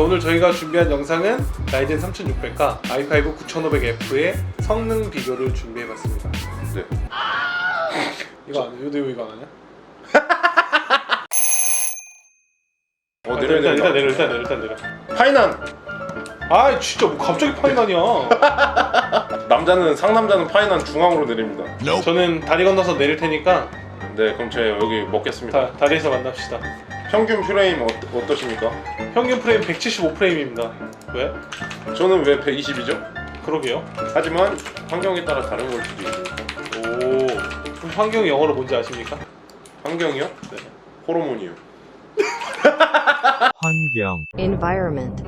자 오늘 저희가 준비한 영상은 라이젠 3600과 i5 9500F의 성능 비교를 준비해봤습니다. 네. 이거 안 해? 요도 이거 안 하냐? 어, 아, 내려, 일단 일단 내려. 내려 일단 내려 일단 내려. 파이난. 아 진짜 뭐 갑자기 파이난이야. 남자는 상남자는 파이난 중앙으로 내립니다. 저는 다리 건너서 내릴 테니까 네, 그럼 제가 여기 먹겠습니다. 다, 다리에서 만납시다. 평균 프레임 어, 어떠십니까? 평균 프레임 175 프레임입니다. 왜? 저는 왜 120이죠? 그러게요. 하지만 환경에 따라 다른 걸 수도 있으니까. 오. 그럼 환경이 영어로 뭔지 아십니까? 환경이요? 네. 호르몬이요. 환경 environment,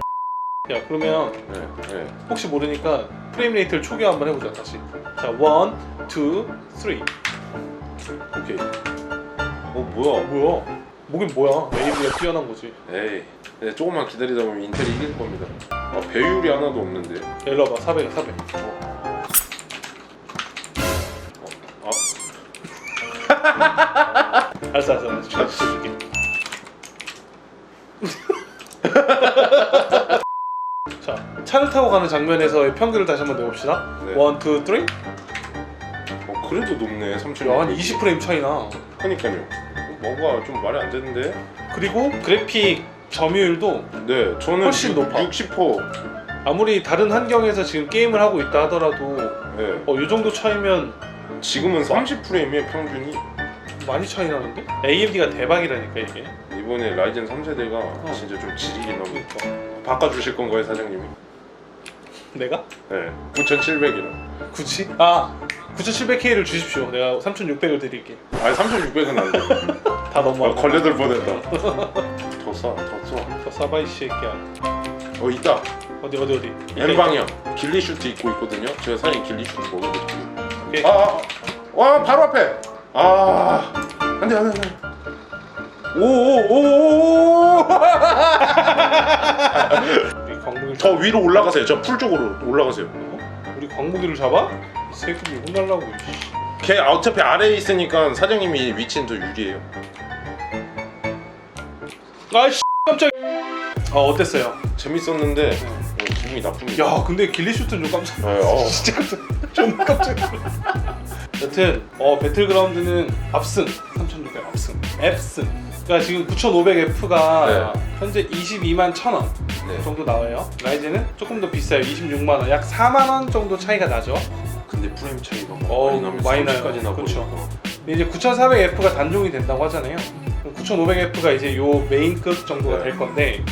야 그러면 네, 네. 혹시 모르니까 프레임 레이트를 초기 한번 해보자 다시. 자, 원, 투, 쓰리. 오케이. 어, 뭐야? 뭐야? 목이 뭐야? AB가 뛰어난 거지. 에이. 네, 조금만 기다리다 보면 인텔이 이길 겁니다. 아, 배율이 하나도 없는데. 야, 일로 와봐. 400, 400. 아, 알았어, 알았어. 알았어. 저 줄게. 자, 차를 타고 가는 장면에서의 평균을 다시 한번 내봅시다. 네. 원, 투, 쓰리. 어, 그래도 높네. 3 0 야, 한 20프레임 차이나. 그러니까요. 뭔가 좀 말이 안 되는데. 그리고 그래픽 점유율도 네, 저는 훨씬 높아. 60%. 아무리 다른 환경에서 지금 게임을 하고 있다 하더라도 네. 어, 이 정도 차이면 지금은 30프레임이에요, 평균이. 많이 차이 나는데? AMD가 대박이라니까 이게. 이번에 라이젠 3세대가 진짜 좀 지리긴 합니다. 그러니까. 바꿔주실 건가요, 사장님이? 내가? 네. 9,700이라. 굳이? 아 9700K를 주십시오. 내가 3600을 드릴게. 아니, 3,600은 안 돼. 다 넘어. 아, 걸려들 뻔했다. 더 싸, 더 싸. 저 사바 이 새끼야. 어, 있다. 어디 어디 어디. N방향. 길리 슈트 입고 있거든요. 제가 사실 길리 슈트. 오케이. 아, 아, 와, 바로 앞에. 아, 안 돼, 안 돼, 안 돼. 오, 오, 오, 오. 광무기를 더 위로 올라가세요. 저 풀 쪽으로 올라가세요. 어? 우리 광무기를 잡아? 이 새끼들 혼날라고. 이씨. 걔 어차피 아래에 있으니까 사장님이 위치는 더 유리해요. 아씨 깜짝. 아 어땠어요? 재밌었는데 어, 기분이 나쁩니다. 야 근데 길리 슈트는 좀 깜짝. 네, 어. 진짜 깜짝. 좀 깜짝. 여튼 어 배틀그라운드는 압승 3600 압승 앱승 그러니까 지금 9500F가 현재 22만 1000원 네. 정도 나와요 라이젠은 조금 더 비싸요 26만 원 약 4만 원 정도 차이가 나죠 근데 프레임 차이가 어, 많이 나면 많이 나요. 30까지 나고 그쵸. 근데 이제 9400F가 단종이 된다고 하잖아요 9500F가 이제 요 메인급 정도가 네. 될 건데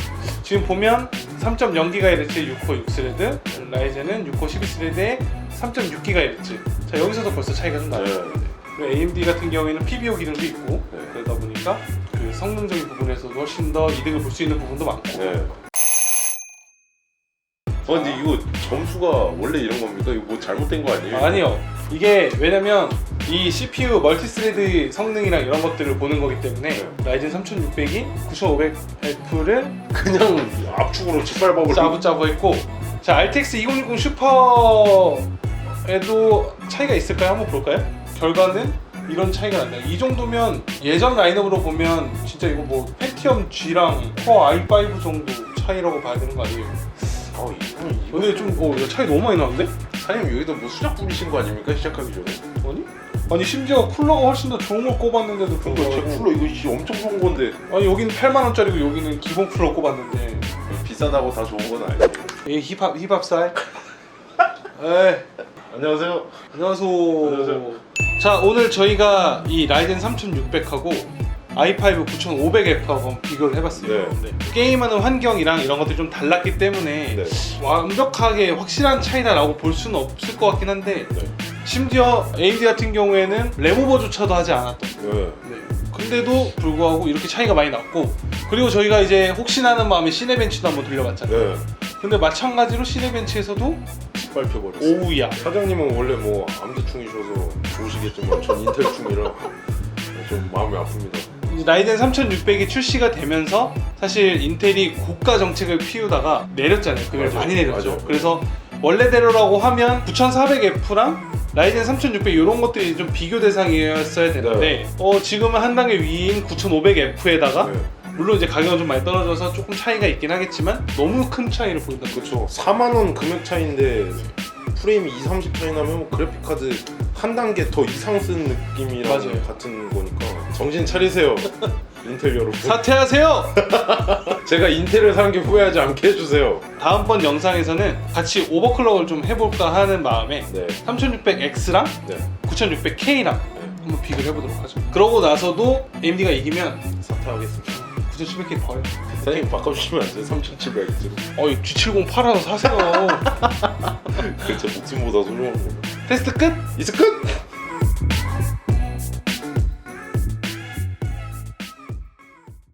지금 보면 3.0GHz 6코 6스레드 라이젠은 6코 12스레드에 3.6GHz 자 여기서도 벌써 차이가 좀 나요 네. 그리고 AMD 같은 경우에는 PBO 기능도 있고 네. 그러다 보니까 그 성능적인 부분에서도 훨씬 더 이득을 볼 수 있는 부분도 많고 네. 어 근데 이거 점수가 원래 이런 겁니까? 이거 뭐 잘못된 거 아니에요? 아니요 이게 왜냐면 이 CPU 멀티스레드 성능이랑 이런 것들을 보는 거기 때문에 네. 라이젠 3600이 9500F를 그냥 압축으로 짓밟아버리고 짜부짜부 했고 자 RTX 2060 슈퍼에도 차이가 있을까요? 한번 볼까요? 결과는 이런 차이가 난다. 이 정도면 예전 라인업으로 보면 진짜 이거 뭐 펜티엄 G랑 코어 i5 정도 차이라고 봐야 되는 거 아니에요? 아 이거 근데 좀 어, 이거 차이 너무 많이 나는데? 사장님 여기다 뭐 수작 뿌리신 거 아닙니까? 시작하기 전에 아니? 아니 심지어 쿨러가 훨씬 더 좋은 걸 꼽았는데도 이거 제 불구하고 쿨러 이거 씨 엄청 좋은 건데 아니 여기는 8만 원짜리고 여기는 기본 쿨러 꼽았는데 비싸다고 다 좋은 건 아니에요 이 힙합 힙합 스타일? 에이 안녕하세요 안녕하세요. 안녕하세요. 자 오늘 저희가 이 라이젠 3600하고 i5 9500F하고 한번 비교를 해봤어요. 네. 게임하는 환경이랑 이런 것들이 좀 달랐기 때문에 네. 완벽하게 확실한 차이다라고 볼 수는 없을 것 같긴 한데 네. 심지어 AMD 같은 경우에는 레모버조차도 하지 않았던. 네. 네. 근데도 불구하고 이렇게 차이가 많이 났고 그리고 저희가 이제 혹시나 하는 마음에 시네벤치도 한번 돌려봤잖아요. 네. 근데 마찬가지로 시네벤치에서도 짓밟혀버렸어요 오우야 사장님은 원래 뭐 암드충이셔서 좋으시겠지만 전 인텔충이라 좀 마음이 아픕니다 라이젠 3600이 출시가 되면서 사실 인텔이 고가 정책을 피우다가 내렸잖아요. 그걸 맞아요. 많이 내렸죠. 맞아요. 그래서 원래대로라고 하면 9400F랑 라이젠 3600 이런 것들이 좀 비교 대상이었어야 되는데 어, 지금은 한 단계 위인 9500F에다가 네. 물론 이제 가격은 좀 많이 떨어져서 조금 차이가 있긴 하겠지만 너무 큰 차이를 보인다. 그렇죠. 4만 원 금액 차이인데 프레임이 2, 30 차이 나면 뭐 그래픽 카드 한 단계 더 이상 쓴 느낌이랑 맞아요. 같은 거니까 정신 차리세요. 인텔 여러분. 사퇴하세요. 제가 인텔을 사는 게 후회하지 않게 해주세요. 다음번 영상에서는 같이 오버클럭을 좀 해볼까 하는 마음에 네. 3600X랑 네. 9600K랑 한번 비교를 해보도록 하죠. 그러고 나서도 AMD가 이기면 사퇴하겠습니다. 9700K 버요. 사장님 바꿔주시면 안 돼요? 3700X로. 어이 G70 팔아서 사세요. 그게 제 목숨보다 소중한 거예요. 테스트 끝. 이스 끝!